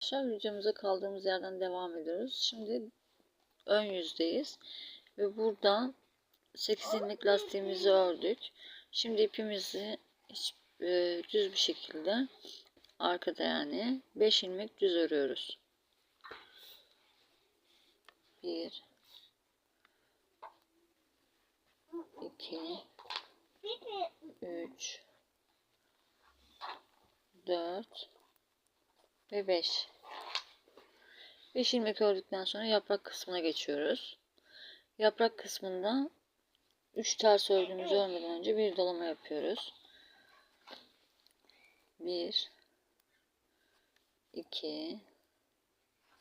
Arkadaşlar videomuza kaldığımız yerden devam ediyoruz. Şimdi ön yüzdeyiz. Ve burada 8 ilmek lastiğimizi ördük. Şimdi ipimizi hiç, e, düz bir şekilde arkada yani 5 ilmek düz örüyoruz. 1 2 3 4 ve 5 5 ilmek ördükten sonra yaprak kısmına geçiyoruz. Yaprak kısmında 3 ters örgümüzü örmeden önce bir dolama yapıyoruz. 1 2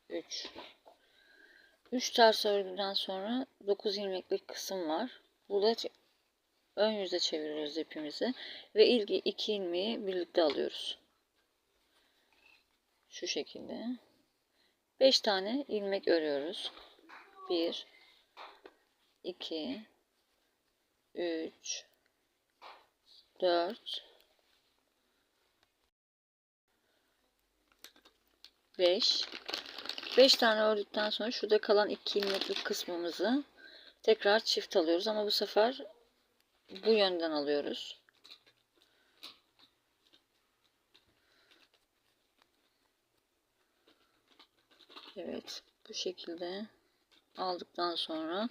3 3 ters örgüden sonra 9 ilmeklik kısım var. Burada ön yüze çeviriyoruz ipimizi ve ilk iki ilmeği birlikte alıyoruz. Şu şekilde. 5 tane ilmek örüyoruz. 1 2 3 4 5 5 tane ördükten sonra şurada kalan 2 ilmeklik kısmımızı tekrar çift alıyoruz ama bu sefer bu yönden alıyoruz. Evet bu şekilde aldıktan sonra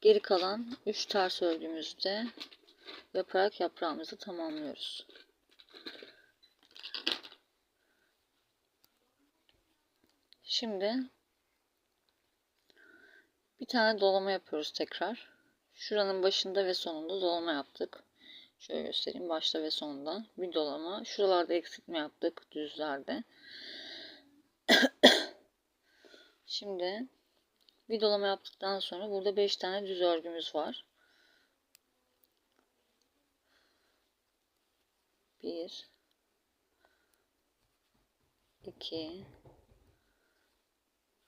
geri kalan 3 ters örgümüzü de yaparak yaprağımızı tamamlıyoruz. Şimdi bir tane dolama yapıyoruz tekrar. Şuranın başında ve sonunda dolama yaptık. Şöyle göstereyim başta ve sonunda bir dolama. Şuralarda eksiltme yaptık düzlerde. Şimdi bir dolama yaptıktan sonra burada 5 tane düz örgümüz var. 1 2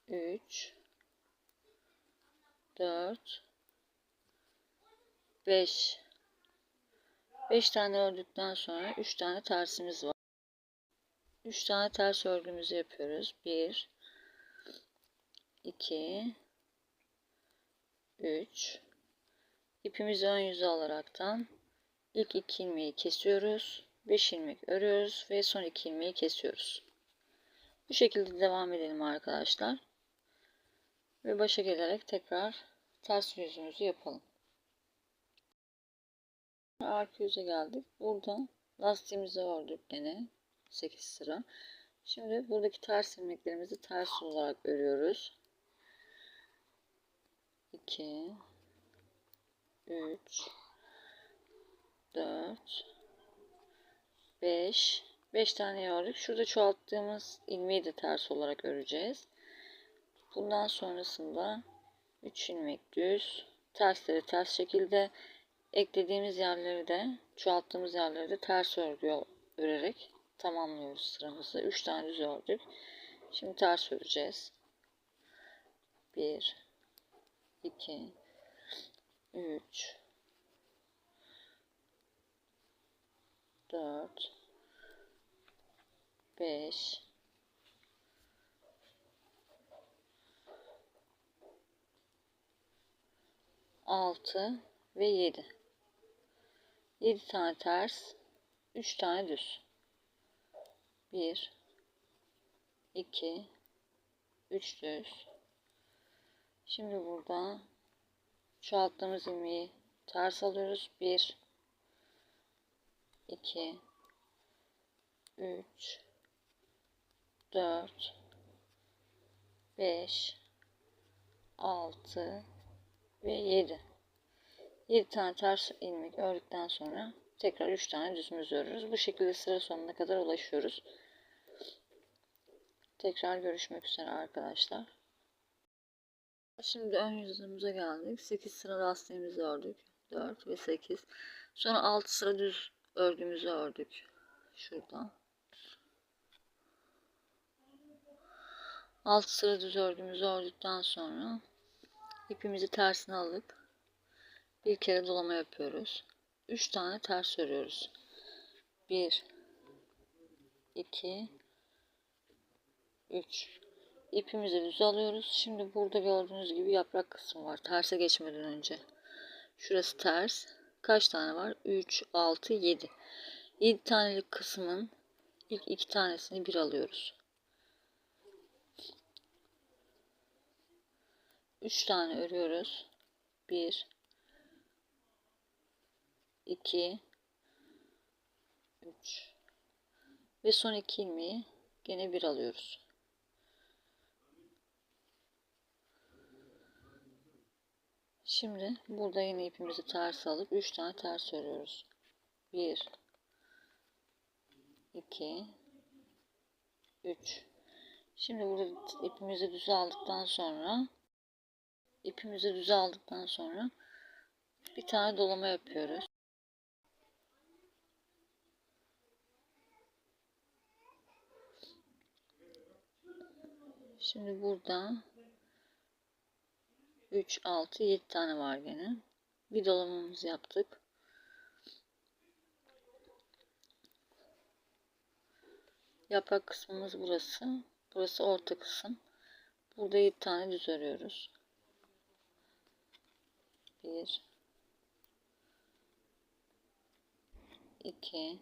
3 4 5 5 tane ördükten sonra 3 tane tersimiz var. 3 tane ters örgümüzü yapıyoruz. 1 2 3 ipimizi ön yüze alaraktan ilk 2 ilmeği kesiyoruz. 5 ilmek örüyoruz ve son 2 ilmeği kesiyoruz. Bu şekilde devam edelim arkadaşlar. Ve başa gelerek tekrar ters yüzümüzü yapalım. Arka yüze geldik. Burada lastiğimizi ördük yine 8 sıra. Şimdi buradaki ters ilmeklerimizi ters olarak örüyoruz. 2 3 4 5 5 tane ördük. Şurada çoğalttığımız ilmeği de ters olarak öreceğiz. Bundan sonrasında 3 ilmek düz, tersleri ters şekilde eklediğimiz yerleri de çoğalttığımız yerleri de ters örgü örerek tamamlıyoruz sıramızı. 3 tane düz ördük. Şimdi ters öreceğiz. 1 2 3 4 5 6 ve 7 7 tane ters 3 tane düz. 1 2 3 düz şimdi burada çoğalttığımız ilmeği ters alıyoruz 1 2 3 4 5 6 ve 7 7 tane ters ilmek ördükten sonra tekrar 3 tane düzümüz örüyoruz. Bu şekilde sıra sonuna kadar ulaşıyoruz. Tekrar görüşmek üzere arkadaşlar. Şimdi ön yüzümüze geldik. 8 sıra lastiğimizi ördük. 4 ve 8. Sonra 6 sıra düz örgümüzü ördük. Şuradan. 6 sıra düz örgümüzü ördükten sonra ipimizi tersine alıp bir kere dolama yapıyoruz. 3 tane ters örüyoruz. 1 2 3 ipimizi düz alıyoruz. Şimdi burada gördüğünüz gibi yaprak kısmı var. Terse geçmeden önce. Şurası ters. Kaç tane var? 3, 6, 7. 7 tanelik kısmın ilk iki tanesini bir alıyoruz. 3 tane örüyoruz. 1 2 3 ve son iki ilmeği gene bir alıyoruz. Şimdi burada yine ipimizi ters alıp 3 tane ters örüyoruz. 1 2 3 Şimdi burada ipimizi düz aldıktan sonra ipimizi düz aldıktan sonra bir tane dolama yapıyoruz. Şimdi burada 3, 6, 7 tane var gene. Bir dolamamızı yaptık. Yaprak kısmımız burası. Burası orta kısım. Burada 7 tane düz örüyoruz. 1 2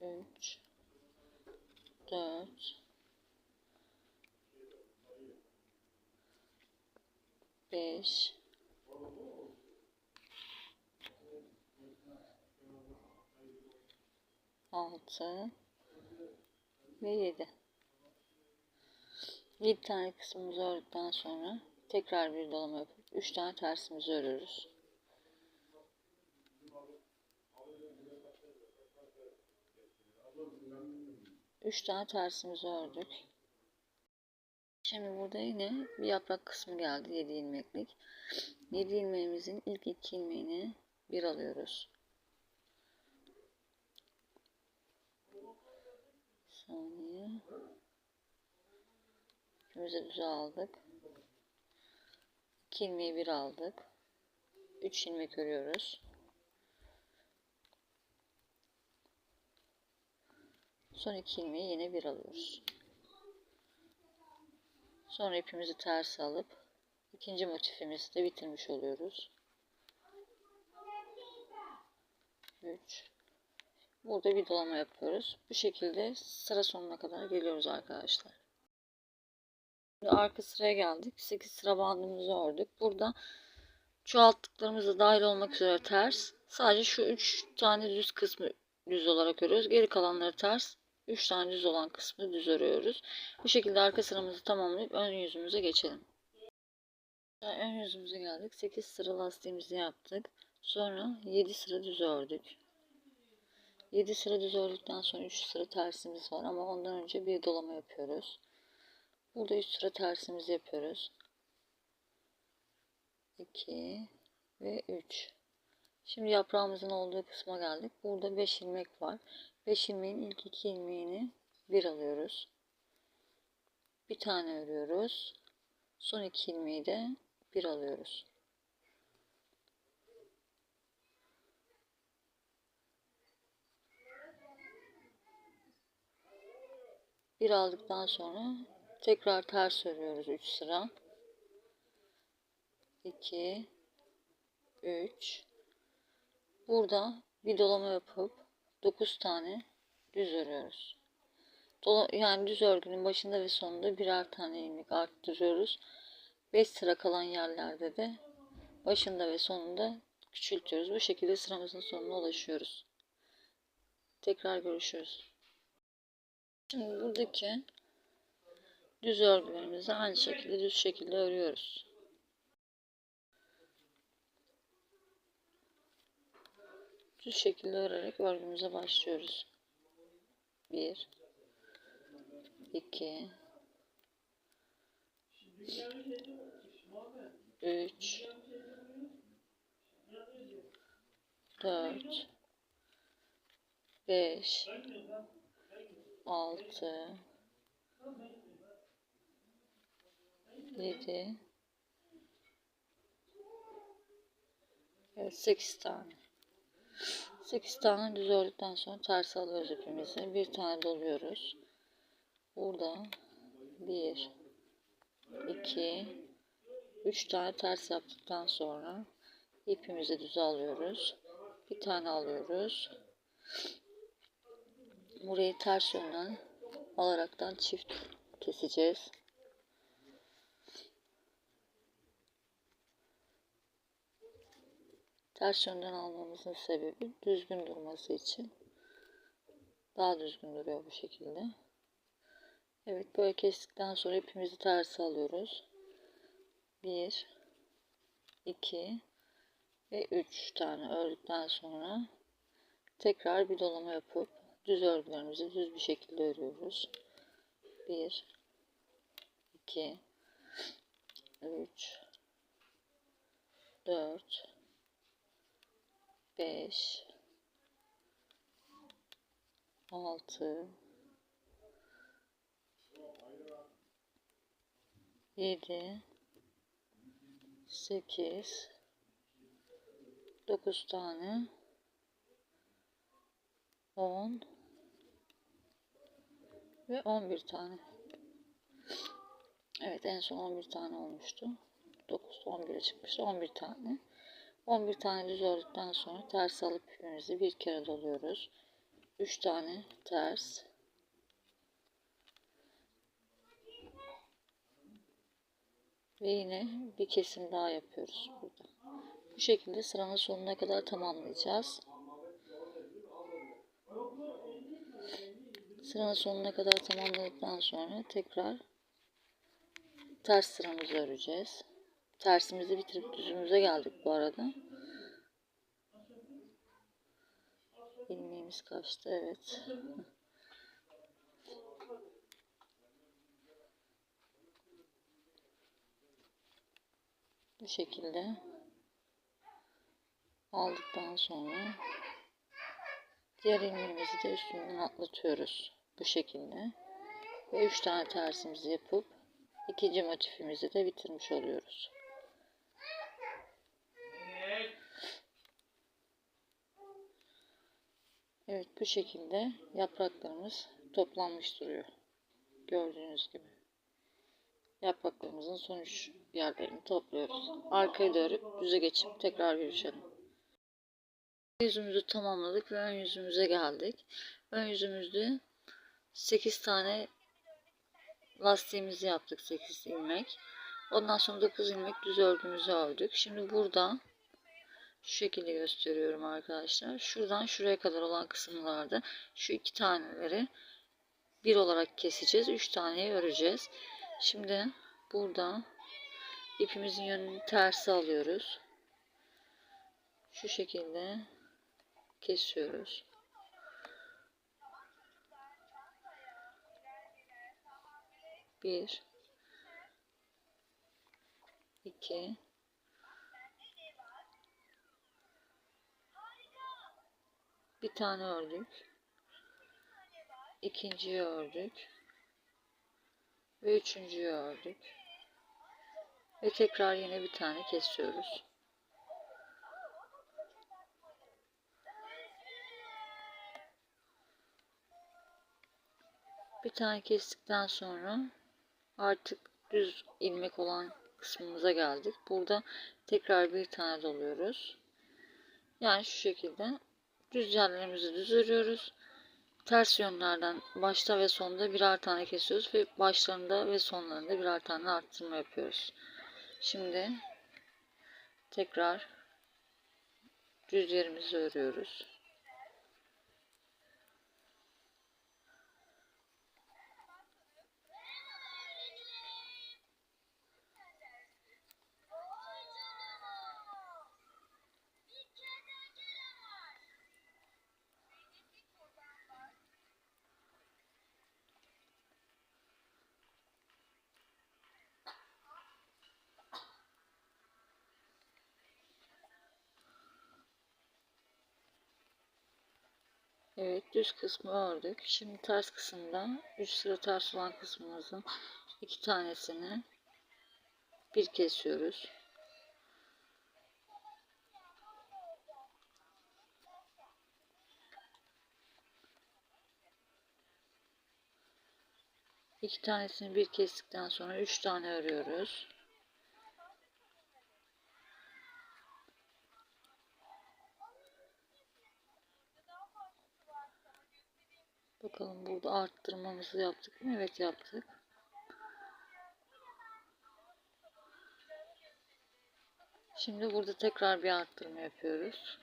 3 4 5 6 ve 7 7 tane kısmımızı ördükten sonra tekrar bir dolama yapıp 3 tane tersimizi örüyoruz. Üç tane tersimizi ördük. Şimdi burada yine bir yaprak kısmı geldi 7 ilmeklik. 7 ilmeğimizin ilk iki ilmeğini bir alıyoruz. Saniye. İkimize düz aldık. 2 ilmeği bir aldık. 3 ilmek örüyoruz. Son iki ilmeği yine bir alıyoruz. Sonra ipimizi ters alıp ikinci motifimizi de bitirmiş oluyoruz. 3 Burada bir dolama yapıyoruz. Bu şekilde sıra sonuna kadar geliyoruz arkadaşlar. Şimdi arka sıraya geldik. 8 sıra bandımızı ördük. Burada çoğalttıklarımız da dahil olmak üzere ters. Sadece şu 3 tane düz kısmı düz olarak örüyoruz. Geri kalanları ters. 3 tane düz olan kısmı düz örüyoruz. Bu şekilde arka sıramızı tamamlayıp ön yüzümüze geçelim. Ön yüzümüze geldik. 8 sıra lastiğimizi yaptık. Sonra 7 sıra düz ördük. 7 sıra düz ördükten sonra 3 sıra tersimiz var ama ondan önce bir dolama yapıyoruz. Burada 3 sıra tersimizi yapıyoruz. 2 ve 3. Şimdi yaprağımızın olduğu kısma geldik. Burada 5 ilmek var. 5 ilmeğin ilk 2 ilmeğini bir alıyoruz. Bir tane örüyoruz. Son 2 ilmeği de bir alıyoruz. Bir aldıktan sonra tekrar ters örüyoruz 3 sıra. 2 3 Burada bir dolama yapıp 9 tane düz örüyoruz. Yani düz örgünün başında ve sonunda birer tane ilmek arttırıyoruz. 5 sıra kalan yerlerde de başında ve sonunda küçültüyoruz. Bu şekilde sıramızın sonuna ulaşıyoruz. Tekrar görüşürüz. Şimdi buradaki düz örgülerimizi aynı şekilde düz şekilde örüyoruz. Düz şekilde örerek örgümüze başlıyoruz. 1 2 3 4 5 6 7 Evet 8 tane 8 tane düz ördükten sonra ters alıyoruz ipimizi. Bir tane doluyoruz. burada bir iki üç tane ters yaptıktan sonra ipimizi düze alıyoruz. Bir tane alıyoruz. Burayı ters yönden alaraktan çift keseceğiz. Ters yönden almamızın sebebi düzgün durması için. Daha düzgün duruyor bu şekilde. Evet böyle kestikten sonra ipimizi ters alıyoruz. 1 2 ve 3 tane ördükten sonra tekrar bir dolama yapıp düz örgülerimizi düz bir şekilde örüyoruz. 1 2 3 4 5 6 7 8 9 tane 10 ve 11 tane. Evet en son 11 tane olmuştu. 9 11'e çıkmıştı. 11 tane. 11 tane düz ördükten sonra ters alıp ipimizi bir kere doluyoruz. 3 tane ters. Ve yine bir kesim daha yapıyoruz burada. Bu şekilde sıranın sonuna kadar tamamlayacağız. Sıranın sonuna kadar tamamladıktan sonra tekrar ters sıramızı öreceğiz. Tersimizi bitirip düzümüze geldik bu arada. İlmeğimiz kaçtı evet. Bu şekilde aldıktan sonra diğer ilmeğimizi de üstünden atlatıyoruz. Bu şekilde. Ve 3 tane tersimizi yapıp ikinci motifimizi de bitirmiş oluyoruz. Evet bu şekilde yapraklarımız toplanmış duruyor. Gördüğünüz gibi. Yapraklarımızın sonuç yerlerini topluyoruz. Arkaya dönüp düze geçip tekrar görüşelim. Yüzümüzü tamamladık ve ön yüzümüze geldik. Ön yüzümüzde 8 tane lastiğimizi yaptık 8 ilmek. Ondan sonra 9 ilmek düz örgümüzü ördük. Şimdi burada şu şekilde gösteriyorum arkadaşlar. Şuradan şuraya kadar olan kısımlarda şu iki taneleri bir olarak keseceğiz. Üç taneyi öreceğiz. Şimdi burada ipimizin yönünü tersi alıyoruz. Şu şekilde kesiyoruz. Bir, iki, bir tane ördük. ikinciyi ördük. Ve üçüncüyü ördük. Ve tekrar yine bir tane kesiyoruz. Bir tane kestikten sonra artık düz ilmek olan kısmımıza geldik. Burada tekrar bir tane doluyoruz. Yani şu şekilde düz düz örüyoruz. Ters yönlerden başta ve sonda birer tane kesiyoruz ve başlarında ve sonlarında birer tane arttırma yapıyoruz. Şimdi tekrar düz örüyoruz. Evet düz kısmı ördük. Şimdi ters kısımda 3 sıra ters olan kısmımızın iki tanesini bir kesiyoruz. İki tanesini bir kestikten sonra üç tane örüyoruz. Bakalım burada arttırmamızı yaptık mı? Evet yaptık. Şimdi burada tekrar bir arttırma yapıyoruz.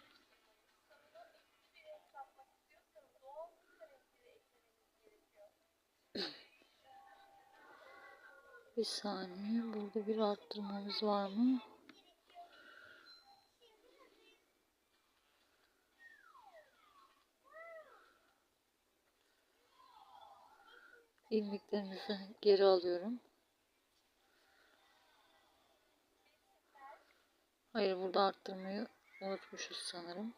Bir saniye. Burada bir arttırmamız var mı? İlmeklerimizi geri alıyorum. Hayır burada arttırmayı unutmuşuz sanırım.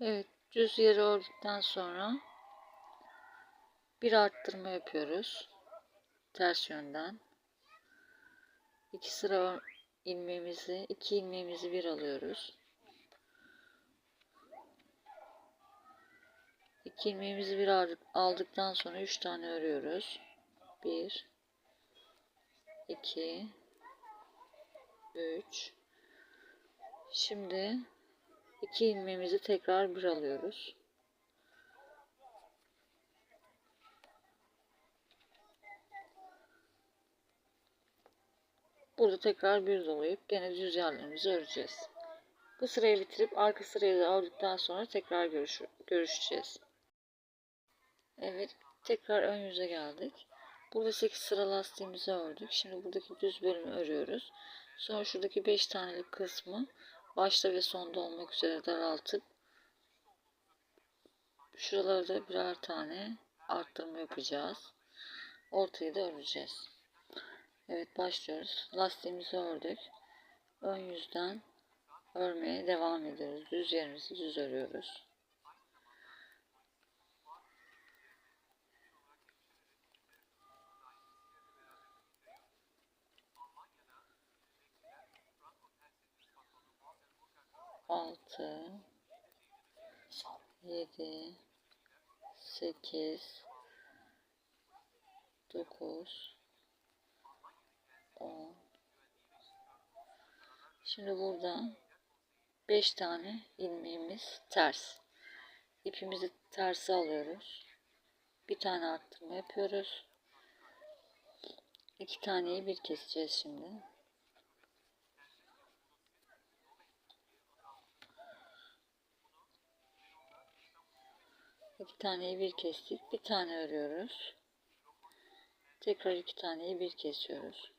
Evet düz yeri ördükten sonra bir arttırma yapıyoruz ters yönden. İki sıra ilmeğimizi iki ilmeğimizi bir alıyoruz. İki ilmeğimizi bir aldıktan sonra üç tane örüyoruz. Bir iki üç. Şimdi iki ilmeğimizi tekrar bir alıyoruz Burada tekrar bir dolayıp gene düz yerlerimizi öreceğiz. Bu sırayı bitirip arka sırayı da ördükten sonra tekrar görüş görüşeceğiz. Evet tekrar ön yüze geldik. Burada 8 sıra lastiğimizi ördük. Şimdi buradaki düz bölümü örüyoruz. Sonra şuradaki 5 tanelik kısmı başta ve sonda olmak üzere daraltıp şuralarda birer tane arttırma yapacağız. Ortayı da öreceğiz. Evet başlıyoruz. Lastiğimizi ördük. Ön yüzden örmeye devam ediyoruz. Düz yerimizi düz örüyoruz. Altı, yedi, sekiz, dokuz, 10 Şimdi burada 5 tane ilmeğimiz ters. İpimizi tersi alıyoruz. Bir tane arttırma yapıyoruz. İki taneyi bir keseceğiz şimdi. İki taneyi bir kestik. Bir tane örüyoruz. Tekrar iki taneyi bir kesiyoruz.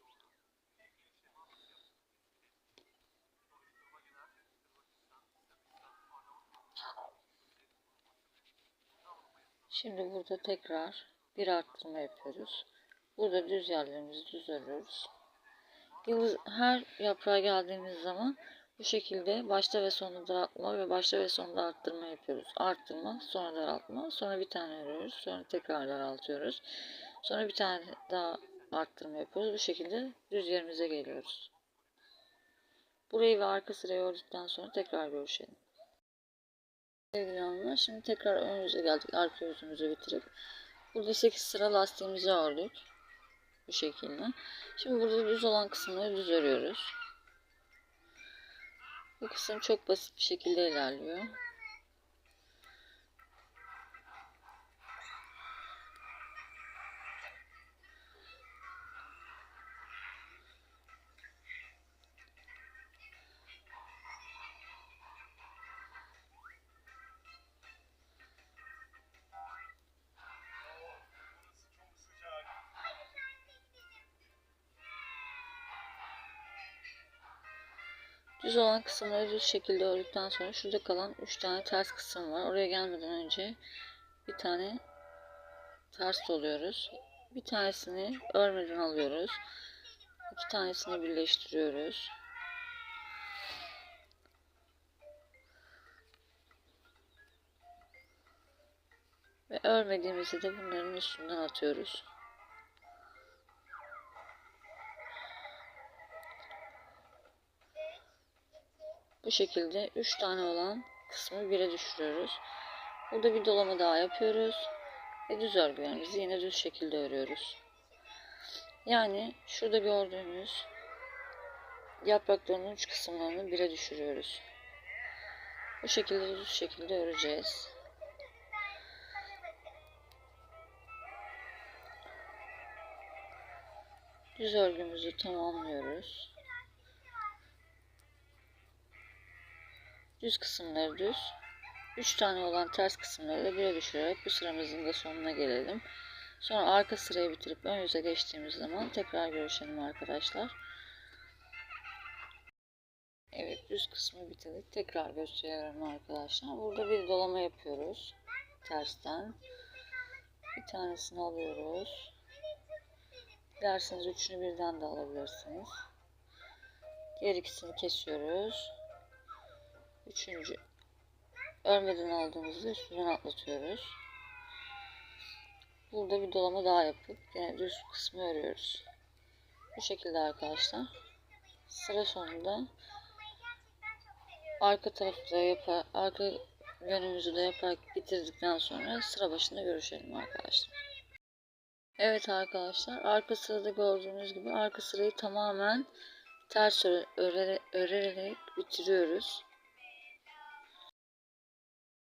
Şimdi burada tekrar bir arttırma yapıyoruz. Burada düz yerlerimizi düz örüyoruz. Yıldız her yaprağa geldiğimiz zaman bu şekilde başta ve sonunda daraltma ve başta ve sonunda arttırma yapıyoruz. Arttırma, sonra daraltma, sonra bir tane örüyoruz, sonra tekrar daraltıyoruz. Sonra bir tane daha arttırma yapıyoruz. Bu şekilde düz yerimize geliyoruz. Burayı ve arka sırayı ördükten sonra tekrar görüşelim. Sevgili hanımlar şimdi tekrar ön yüze geldik. Arka yüzümüzü bitirip. Burada 8 sıra lastiğimizi ördük. Bu şekilde. Şimdi burada düz olan kısımları düz örüyoruz. Bu kısım çok basit bir şekilde ilerliyor. Olan kısımları düz şekilde ördükten sonra şurada kalan 3 tane ters kısım var. Oraya gelmeden önce bir tane ters doluyoruz. Bir tanesini örmeden alıyoruz. İki tanesini birleştiriyoruz. Ve örmediğimizi de bunların üstünden atıyoruz. Bu şekilde 3 tane olan kısmı 1'e düşürüyoruz. Burada bir dolama daha yapıyoruz. Ve düz örgülerimizi yine düz şekilde örüyoruz. Yani şurada gördüğünüz yaprakların uç kısımlarını 1'e düşürüyoruz. Bu şekilde düz şekilde öreceğiz. Düz örgümüzü tamamlıyoruz. Düz kısımları düz. 3 tane olan ters kısımları da bire düşürerek bu sıramızın da sonuna gelelim. Sonra arka sırayı bitirip ön yüze geçtiğimiz zaman tekrar görüşelim arkadaşlar. Evet düz kısmı bitirdik. Tekrar gösteriyorum arkadaşlar. Burada bir dolama yapıyoruz. Tersten. Bir tanesini alıyoruz. Dilerseniz üçünü birden de alabilirsiniz. Diğer ikisini kesiyoruz. Üçüncü örmeden aldığımızda üstünden atlatıyoruz. Burada bir dolama daha yapıp yine düz kısmı örüyoruz. Bu şekilde arkadaşlar. Sıra sonunda arka tarafı da yapar, arka yönümüzü de yaparak bitirdikten sonra sıra başında görüşelim arkadaşlar. Evet arkadaşlar arka sırada gördüğünüz gibi arka sırayı tamamen ters örerek bitiriyoruz.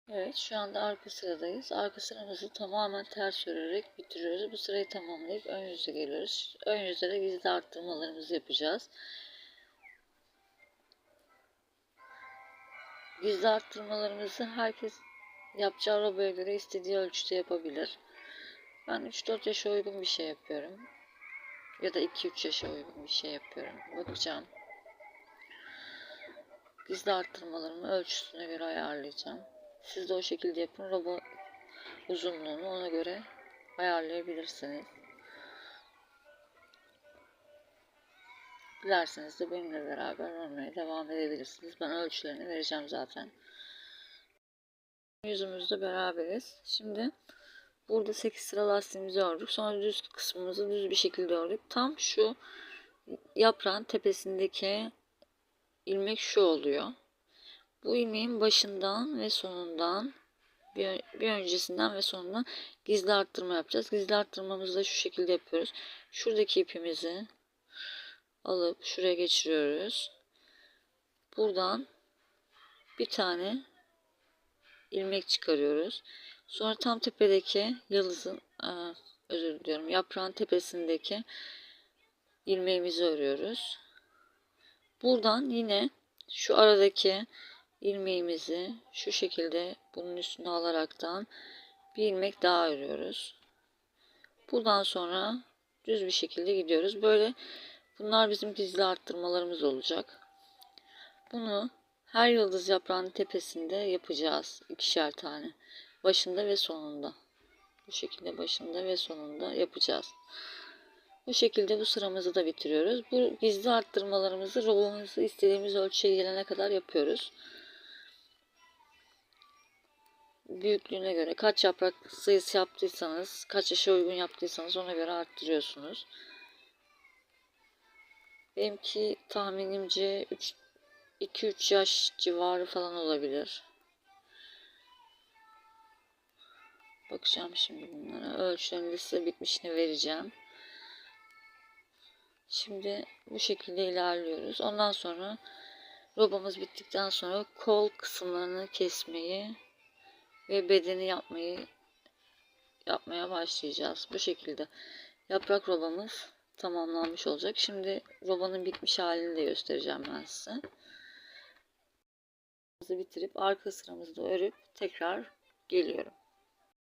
Evet şu anda arka sıradayız. Arka sıramızı tamamen ters örerek bitiriyoruz. Bu sırayı tamamlayıp ön yüze geliyoruz. Ön yüzde de gizli arttırmalarımızı yapacağız. Gizli arttırmalarımızı herkes yapacağı robaya göre istediği ölçüde yapabilir. Ben 3-4 yaşa uygun bir şey yapıyorum. Ya da 2-3 yaşa uygun bir şey yapıyorum. Bakacağım. Gizli arttırmalarımı ölçüsüne göre ayarlayacağım. Siz de o şekilde yapın. Robot uzunluğunu ona göre ayarlayabilirsiniz. Dilerseniz de benimle beraber örmeye devam edebilirsiniz. Ben ölçülerini vereceğim zaten. Yüzümüzde beraberiz. Şimdi burada 8 sıra lastiğimizi ördük. Sonra düz kısmımızı düz bir şekilde ördük. Tam şu yaprağın tepesindeki ilmek şu oluyor. Bu ilmeğin başından ve sonundan bir, öncesinden ve sonundan gizli arttırma yapacağız. Gizli arttırmamızı da şu şekilde yapıyoruz. Şuradaki ipimizi alıp şuraya geçiriyoruz. Buradan bir tane ilmek çıkarıyoruz. Sonra tam tepedeki yıldızın özür diliyorum yaprağın tepesindeki ilmeğimizi örüyoruz. Buradan yine şu aradaki ilmeğimizi şu şekilde bunun üstüne alaraktan bir ilmek daha örüyoruz. Buradan sonra düz bir şekilde gidiyoruz. Böyle bunlar bizim gizli arttırmalarımız olacak. Bunu her yıldız yaprağının tepesinde yapacağız. ikişer tane. Başında ve sonunda. Bu şekilde başında ve sonunda yapacağız. Bu şekilde bu sıramızı da bitiriyoruz. Bu gizli arttırmalarımızı robumuzu istediğimiz ölçüye gelene kadar yapıyoruz büyüklüğüne göre kaç yaprak sayısı yaptıysanız, kaç yaşa uygun yaptıysanız ona göre arttırıyorsunuz. Benimki tahminimce 2-3 yaş civarı falan olabilir. Bakacağım şimdi bunlara. Ölçülerini size bitmişini vereceğim. Şimdi bu şekilde ilerliyoruz. Ondan sonra robamız bittikten sonra kol kısımlarını kesmeyi ve bedeni yapmayı yapmaya başlayacağız. Bu şekilde yaprak robamız tamamlanmış olacak. Şimdi robanın bitmiş halini de göstereceğim ben size. Bitirip arka sıramızda örüp tekrar geliyorum.